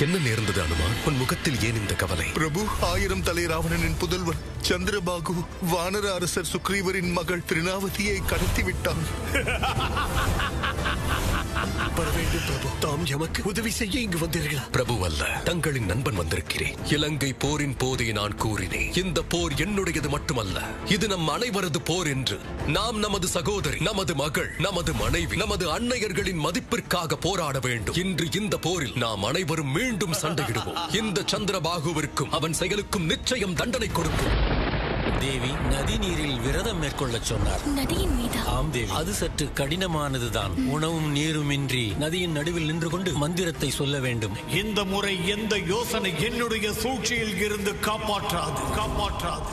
என்ன நேர்ந்தது அனுமான் உன் முகத்தில் ஏன் இந்த கவலை? பிரபு ஆயிரம் தலை ராவணனின் புதல்வர் சந்திரபாகு வானர அரசர் சுக்ரீவரின் மகள் திருநாவதியை கடத்தி விட்டான் வர வேண்டும் பிரபு. தாம் எமக்கு உதவி செய்ய இங்கு வந்தீர்களா? பிரபு அல்ல தங்களின் நண்பன் வந்திருக்கிறேன். இலங்கை போரின் போதை நான் கூறினேன் இந்த போர் என்னுடையது மட்டுமல்ல இது நம் அனைவரது போர் என்று. நாம் நமது சகோதரி நமது மகள் நமது மனைவி நமது அன்னையர்களின் மதிப்பிற்காக போராட வேண்டும். இன்று இந்த போரில் நாம் அனைவரும் மீண்டும் சண்டையிடுவோம். இந்த சந்திரபாகுவிற்கும் அவன் செயலுக்கும் நிச்சயம் தண்டனை கொடுப்போம் தேவி நதி நீரில் விரதம் மேற்கொள்ளச் சொன்னார். நதியின் மீதா? ஆம் தேவி. அது சற்று கடினமானதுதான். உணவும் நீருமின்றி நதியின் நடுவில் நின்று கொண்டு மந்திரத்தை சொல்ல வேண்டும். இந்த முறை எந்த யோசனை என்னுடைய சூழ்ச்சியில் இருந்து காப்பாற்றாது. காப்பாற்றாது.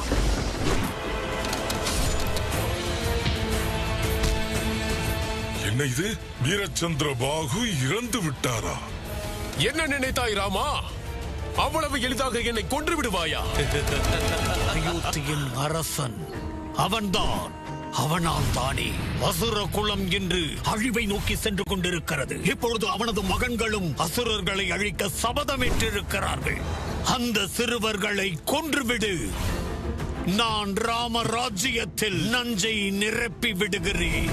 என்ன இது? வீரச்சந்திர பாகு இறந்து விட்டாரா? என்ன நினைத்தாய் ராமா? அவ்வளவு எளிதாக என்னை கொன்று விடுவாயா? அயோத்தியின் அரசன். அவன்தான். அவனால் தானே அசுர குலம் என்று அழிவை நோக்கி சென்று கொண்டிருக்கிறது. இப்பொழுது அவனது மகன்களும் அசுரர்களை அழிக்க சபதமேற்றிருக்கிறார்கள் அந்த சிறுவர்களை கொன்றுவிடு. நான் ராம ராஜ்யத்தில் நஞ்சை நிரப்பி விடுகிறேன்.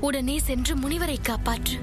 உடனே சென்று முனிவரை காப்பாற்று.